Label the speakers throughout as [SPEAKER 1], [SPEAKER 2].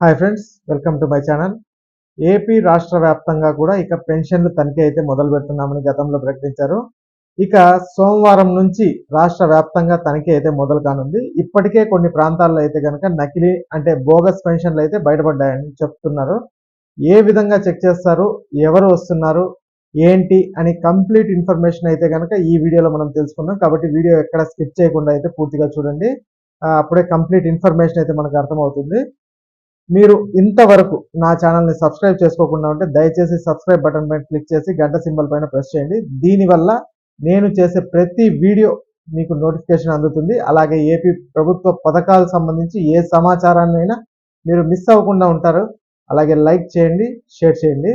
[SPEAKER 1] Hi friends welcome to my channel AP రాష్ట్ర వ్యాప్తంగా కూడా ఇక పెన్షన్లు తనిఖీ అయితే మొదలు పెడుతున్నామని గతంలో ప్రకటించారు. ఇక సోమవారం నుంచి రాష్ట్ర వ్యాప్తంగా తనిఖీ అయితే మొదలు కానుంది. ఇప్పటికే కొన్ని ప్రాంతాల్లో అయితే కనుక నకిలీ అంటే బోగస్ పెన్షన్లు అయితే బయటపడ్డాయని చెప్తున్నారు. ఏ విధంగా చెక్ చేస్తారు? ఎవరు వస్తున్నారు? ఏంటి? అని కంప్లీట్ ఇన్ఫర్మేషన్ అయితే కనుక ఈ వీడియోలో మనం తెలుసుకుందాం కాబట్టి వీడియో ఎక్కడ స్కిప్ చేయకుండా అయితే పూర్తిగా చూడండి. అప్పుడే కంప్లీట్ ఇన్ఫర్మేషన్ అయితే మనకు అర్థమవుతుంది. మీరు ఇంతవరకు నా ఛానల్ని సబ్స్క్రైబ్ చేసుకోకుండా ఉంటే దయచేసి సబ్స్క్రైబ్ బటన్ పైన క్లిక్ చేసి గంట సింబల్ పైన ప్రెస్ చేయండి. దీనివల్ల నేను చేసే ప్రతి వీడియో మీకు నోటిఫికేషన్ అందుతుంది. అలాగే ఏపీ ప్రభుత్వ పథకాలకు సంబంధించి ఏ సమాచారాన్నైనా మీరు మిస్ అవ్వకుండా ఉంటారు. అలాగే లైక్ చేయండి షేర్ చేయండి.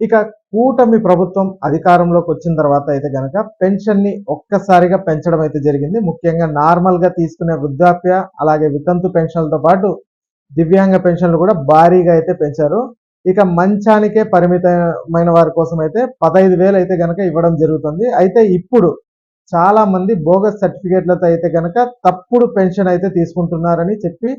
[SPEAKER 1] ఇక కూటమి ప్రభుత్వం అధికారంలోకి వచ్చిన తర్వాత అయితే గనక పెన్షన్ని ఒక్కసారిగా పెంచడం అయితే జరిగింది. ముఖ్యంగా నార్మల్గా తీసుకునే వృద్ధాప్య అలాగే వితంతు పెన్షన్లతో పాటు దివ్యాంగ పెన్షన్లు కూడా భారీగా అయితే పెంచారు. ఇక మంచానికే పరిమితమైన వారి కోసం అయితే పదహైదు వేలు అయితే గనక ఇవ్వడం జరుగుతుంది. అయితే ఇప్పుడు చాలా మంది బోగస్ సర్టిఫికేట్లతో అయితే గనక తప్పుడు పెన్షన్ అయితే తీసుకుంటున్నారని చెప్పి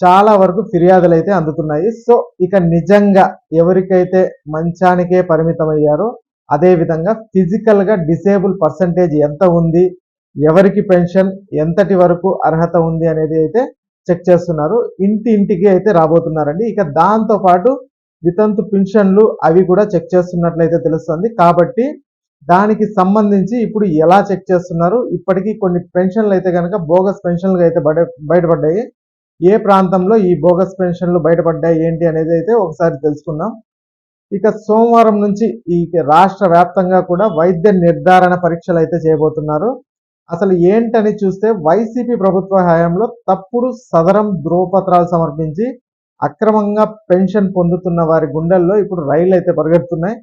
[SPEAKER 1] చాలా వరకు ఫిర్యాదులు అయితే అందుతున్నాయి. సో ఇక నిజంగా ఎవరికైతే మంచానికే పరిమితమయ్యారో అదేవిధంగా ఫిజికల్గా డిసేబుల్ పర్సంటేజ్ ఎంత ఉంది ఎవరికి పెన్షన్ ఎంతటి వరకు అర్హత ఉంది అనేది అయితే చెక్ చేస్తున్నారు. ఇంటి ఇంటికి అయితే రాబోతున్నారండి. ఇక దాంతో పాటు వితంతు పెన్షన్లు అవి కూడా చెక్ చేస్తున్నట్లయితే తెలుస్తుంది. కాబట్టి దానికి సంబంధించి ఇప్పుడు ఎలా చెక్ చేస్తున్నారు? ఇప్పటికీ కొన్ని పెన్షన్లు అయితే కనుక బోగస్ పెన్షన్లు అయితే బయట బయటపడ్డాయి. ఏ ప్రాంతంలో ఈ బోగస్ పెన్షన్లు బయటపడ్డాయి ఏంటి అనేది అయితే ఒకసారి తెలుసుకుందాం. ఇక సోమవారం నుంచి ఈ రాష్ట్ర వ్యాప్తంగా కూడా వైద్య నిర్ధారణ పరీక్షలు అయితే చేయబోతున్నారు. అసలు ఏంటని చూస్తే వైసీపీ ప్రభుత్వ హయాంలో తప్పుడు సదరం ధ్రువపత్రాలు సమర్పించి అక్రమంగా పెన్షన్ పొందుతున్న వారి గుండెల్లో ఇప్పుడు రైళ్ళు అయితే పరిగెడుతున్నాయి.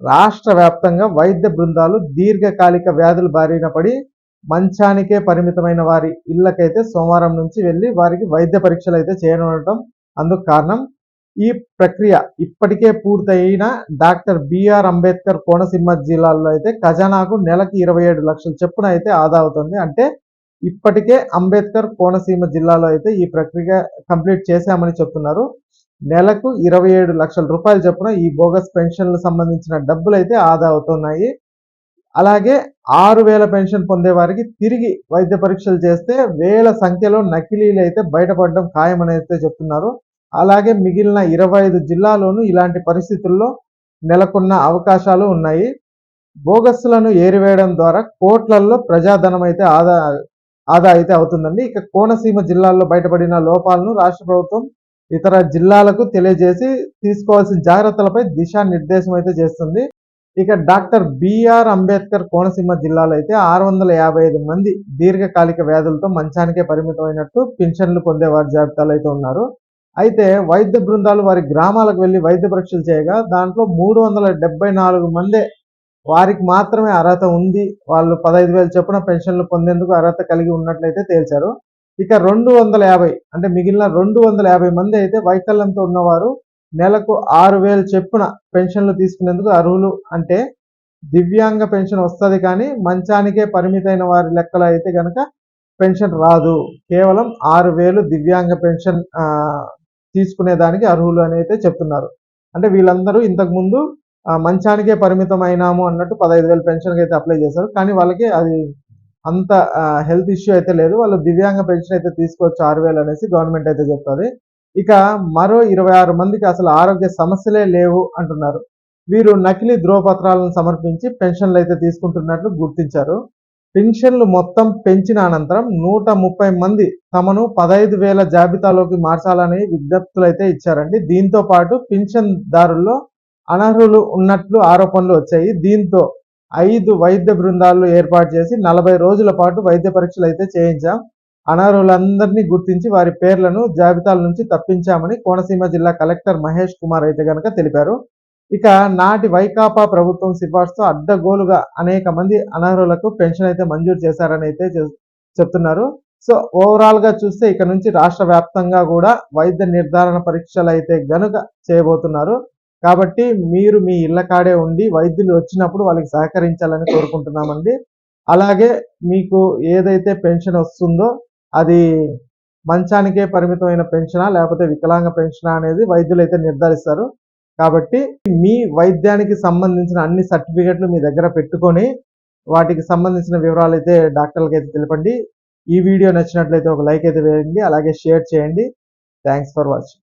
[SPEAKER 1] రాష్ట్ర వ్యాప్తంగా వైద్య బృందాలు దీర్ఘకాలిక వ్యాధుల బారిన పడి మంచానికే పరిమితమైన వారి ఇళ్ళకైతే సోమవారం నుంచి వెళ్ళి వారికి వైద్య పరీక్షలు అయితే చేయనుండటం అందుకు కారణం ఈ ప్రక్రియ ఇప్పటికే పూర్తయిన డాక్టర్ బిఆర్ అంబేద్కర్ కోనసీమ జిల్లాలో అయితే ఖజానాకు నెలకి ఇరవై ఏడు లక్షల చొప్పున అయితే ఆదా అవుతుంది. అంటే ఇప్పటికే అంబేద్కర్ కోనసీమ జిల్లాలో అయితే ఈ ప్రక్రియ కంప్లీట్ చేశామని చెప్తున్నారు. నెలకు ఇరవై ఏడు లక్షల రూపాయల చొప్పున ఈ బోగస్ పెన్షన్లకు సంబంధించిన డబ్బులు అయితే ఆదా అవుతున్నాయి. అలాగే ఆరు వేల పెన్షన్ పొందే వారికి తిరిగి వైద్య పరీక్షలు చేస్తే వేల సంఖ్యలో నకిలీలు అయితే బయటపడడం ఖాయమని అయితే చెప్తున్నారు. అలాగే మిగిలిన ఇరవై ఐదు జిల్లాలోనూ ఇలాంటి పరిస్థితుల్లో నెలకొన్న అవకాశాలు ఉన్నాయి. బోగస్సులను ఏరివేయడం ద్వారా కోట్లల్లో ప్రజాధనం అయితే ఆదా ఆదా అయితే అవుతుందండి. ఇక కోనసీమ జిల్లాల్లో బయటపడిన లోపాలను రాష్ట్ర ప్రభుత్వం ఇతర జిల్లాలకు తెలియజేసి తీసుకోవాల్సిన జాగ్రత్తలపై దిశానిర్దేశం అయితే చేస్తుంది. ఇక డాక్టర్ బిఆర్ అంబేద్కర్ కోనసీమ జిల్లాలో అయితే ఆరు వందల యాభై ఐదు మంది దీర్ఘకాలిక వ్యాధులతో మంచానికే పరిమితమైనట్టు పింఛన్లు పొందేవారి జాబితాలో అయితే ఉన్నారు. అయితే వైద్య బృందాలు వారి గ్రామాలకు వెళ్ళి వైద్య పరీక్షలు చేయగా దాంట్లో మూడు వందల డెబ్బై నాలుగు మందే వారికి మాత్రమే అర్హత ఉంది. వాళ్ళు పదహైదు వేలు చొప్పున పెన్షన్లు పొందేందుకు అర్హత కలిగి ఉన్నట్లయితే తేల్చారు. ఇక రెండు వందల యాభై అంటే మిగిలిన రెండు వందల యాభై మంది అయితే వైకల్యంతో ఉన్నవారు నెలకు ఆరు వేలు చెప్పున పెన్షన్లు తీసుకునేందుకు అర్హులు అంటే దివ్యాంగ పెన్షన్ వస్తుంది కానీ మంచానికే పరిమితమైన వారి లెక్కలో అయితే కనుక పెన్షన్ రాదు. కేవలం ఆరు వేలు దివ్యాంగ పెన్షన్ తీసుకునేదానికి అర్హులు అని అయితే చెప్తున్నారు. అంటే వీళ్ళందరూ ఇంతకు ముందు మంచానికే పరిమితం అయినాము అన్నట్టు పదహైదు వేలు పెన్షన్కి అయితే అప్లై చేశారు. కానీ వాళ్ళకి అది అంత హెల్త్ ఇష్యూ అయితే లేదు. వాళ్ళు దివ్యాంగ పెన్షన్ అయితే తీసుకోవచ్చు ఆరు వేలు అనేసి గవర్నమెంట్ అయితే చెప్తుంది. ఇక మరో ఇరవై ఆరు మందికి అసలు ఆరోగ్య సమస్యలే లేవు అంటున్నారు. వీరు నకిలీ ధ్రువపత్రాలను సమర్పించి పెన్షన్లు అయితే తీసుకుంటున్నట్లు గుర్తించారు. పెన్షన్లు మొత్తం పెంచిన అనంతరం నూట ముప్పై మంది తమను పదహైదు వేల జాబితాలోకి మార్చాలని విజ్ఞప్తులు అయితే ఇచ్చారండి. దీంతో పాటు పింఛన్దారుల్లో అనర్హులు ఉన్నట్లు ఆరోపణలు వచ్చాయి. దీంతో ఐదు వైద్య బృందాలు ఏర్పాటు చేసి నలభై రోజుల పాటు వైద్య పరీక్షలు అయితే చేయించాం. అనర్హులందరినీ గుర్తించి వారి పేర్లను జాబితాల నుంచి తప్పించామని కోనసీమ జిల్లా కలెక్టర్ మహేష్ కుమార్ అయితే గనక తెలిపారు. ఇక నాటి వైకాపా ప్రభుత్వం సిఫార్సుతో అడ్డగోలుగా అనేక మంది అనర్హులకు పెన్షన్ అయితే మంజూరు చేశారని అయితే చెప్తున్నారు. సో ఓవరాల్గా చూస్తే ఇక నుంచి రాష్ట్ర వ్యాప్తంగా కూడా వైద్య నిర్ధారణ పరీక్షలు అయితే గనుక చేయబోతున్నారు. కాబట్టి మీరు మీ ఇళ్ళ కాడే ఉండి వైద్యులు వచ్చినప్పుడు వాళ్ళకి సహకరించాలని కోరుకుంటున్నామండి. అలాగే మీకు ఏదైతే పెన్షన్ వస్తుందో అది మంచానికే పరిమితమైన పెన్షనా లేకపోతే వికలాంగ పెన్షనా అనేది వైద్యులు అయితే నిర్ధారిస్తారు. కాబట్టి మీ వైద్యానికి సంబంధించిన అన్ని సర్టిఫికెట్లు మీ దగ్గర పెట్టుకొని వాటికి సంబంధించిన వివరాలు అయితే డాక్టర్లకి అయితే తెలపండి. ఈ వీడియో నచ్చినట్లయితే ఒక లైక్ అయితే వేయండి అలాగే షేర్ చేయండి. Thanks for watching